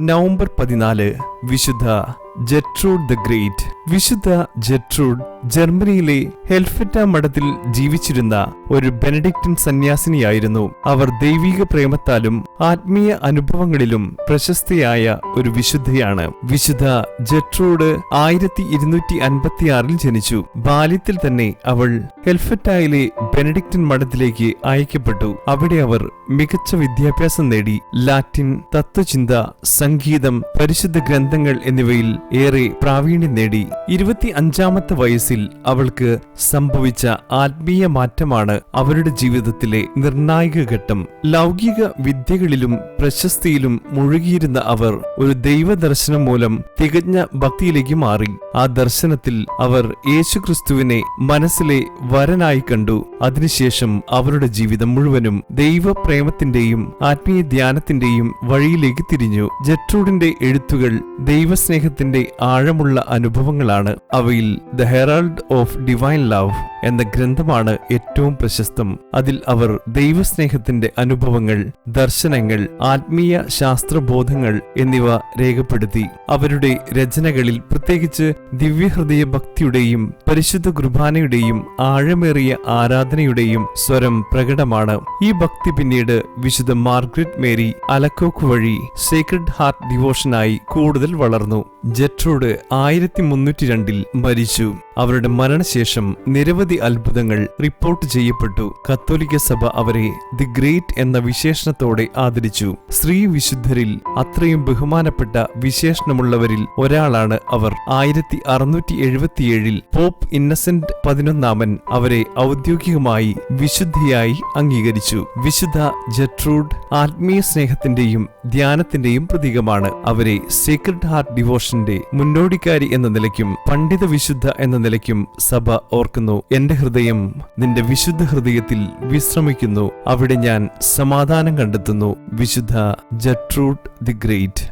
November പതിനാല് വിശുദ്ധ Gertrude the great. വിശുദ്ധ ജെട്രൂഡ് ജർമ്മനിയിലെ ഹെൽഫറ്റ മഠത്തിൽ ജീവിച്ചിരുന്ന ഒരു ബെനഡിക്റ്റിൻ സന്യാസിനിയായിരുന്നു. അവർ ദൈവിക പ്രേമത്താലും ആത്മീയ അനുഭവങ്ങളിലും പ്രശസ്തിയായ ഒരു വിശുദ്ധയാണ്. വിശുദ്ധ ജെട്രൂഡ് ആയിരത്തി ഇരുന്നൂറ്റി അൻപത്തിയാറിൽ ജനിച്ചു. ബാല്യത്തിൽ തന്നെ അവൾ ഹെൽഫറ്റായിലെ ബെനഡിക്റ്റിൻ മഠത്തിലേക്ക് അയക്കപ്പെട്ടു. അവിടെ അവർ മികച്ച വിദ്യാഭ്യാസം നേടി. ലാറ്റിൻ തത്വചിന്ത സംഗീതം പരിശുദ്ധ ഗ്രന്ഥങ്ങൾ എന്നിവയിൽ ഏറെ പ്രാവീണ്യം നേടി ഇരുപത്തി അഞ്ചാമത്തെ വയസ്സിൽ അവൾക്ക് സംഭവിച്ച ആത്മീയ മാറ്റമാണ് അവരുടെ ജീവിതത്തിലെ നിർണായക ഘട്ടം. ലൗകിക വിദ്യകളിലും പ്രശസ്തിയിലും മുഴുകിയിരുന്ന അവർ ഒരു ദൈവദർശനം മൂലം തികഞ്ഞ ഭക്തിയിലേക്ക് മാറി. ആ ദർശനത്തിൽ അവർ യേശുക്രിസ്തുവിനെ മനസ്സിലെ വരനായി കണ്ടു. അതിനുശേഷം അവരുടെ ജീവിതം മുഴുവനും ദൈവപ്രേമത്തിന്റെയും ആത്മീയ ധ്യാനത്തിന്റെയും വഴിയിലേക്ക് തിരിഞ്ഞു. ജെട്രൂഡിന്റെ എഴുത്തുകൾ ദൈവസ്നേഹത്തിന്റെ ആഴമുള്ള അനുഭവങ്ങളാണ് അവയിൽ the herald of divine love എന്ന ഗ്രന്ഥമാണ് ഏറ്റവും പ്രശസ്തം. അതിൽ അവർ ദൈവസ്നേഹത്തിന്റെ അനുഭവങ്ങൾ ദർശനങ്ങൾ ആത്മീയ ശാസ്ത്രബോധങ്ങൾ എന്നിവ രേഖപ്പെടുത്തി. അവരുടെ രചനകളിൽ പ്രത്യേകിച്ച് ദിവ്യഹൃദയ ഭക്തിയുടെയും പരിശുദ്ധ കുർബാനയുടെയും ആഴമേറിയ ആരാധനയുടെയും സ്വരം പ്രകടമാണ്. ഈ ഭക്തി പിന്നീട് വിശുദ്ധ മാർഗ്രറ്റ് മേരി അലക്കോക്ക് വഴി സേക്രഡ് ഹാർട്ട് ഡിവോഷനായി കൂടുതൽ വളർന്നു. ജെട്രോഡ് ആയിരത്തി മുന്നൂറ്റി രണ്ടിൽ മരിച്ചു. അവരുടെ മരണശേഷം നിരവധി അത്ഭുതങ്ങൾ റിപ്പോർട്ട് ചെയ്യപ്പെട്ടു. കത്തോലിക്ക സഭ അവരെ ദി ഗ്രേറ്റ് എന്ന വിശേഷണത്തോടെ ആദരിച്ചു. സ്ത്രീ വിശുദ്ധരിൽ അത്രയും ബഹുമാനപ്പെട്ട വിശേഷണമുള്ളവരിൽ ഒരാളാണ് അവർ. ആയിരത്തി അറുന്നൂറ്റി എഴുപത്തിയേഴിൽ പോപ്പ് ഇന്നസെന്റ് പതിനൊന്നാമൻ അവരെ ഔദ്യോഗികമായി വിശുദ്ധിയായി അംഗീകരിച്ചു. വിശുദ്ധ ജട്രൂഡ് ആത്മീയ സ്നേഹത്തിന്റെയും ധ്യാനത്തിന്റെയും പ്രതീകമാണ്. അവരെ സീക്രട്ട് ഹാർട്ട് ഡിവോഷന്റെ മുന്നോടിക്കാരി എന്ന നിലയ്ക്കും പണ്ഡിത വിശുദ്ധ എന്ന നിലയ്ക്കും സഭ ഓർക്കുന്നു. എന്റെ ഹൃദയം നിന്റെ വിശുദ്ധ ഹൃദയത്തിൽ വിശ്രമിക്കുന്നു. അവിടെ ഞാൻ സമാധാനം കണ്ടെത്തുന്നു. വിശുദ്ധ ജട്രൂട്ട് ദി ഗ്രേറ്റ്.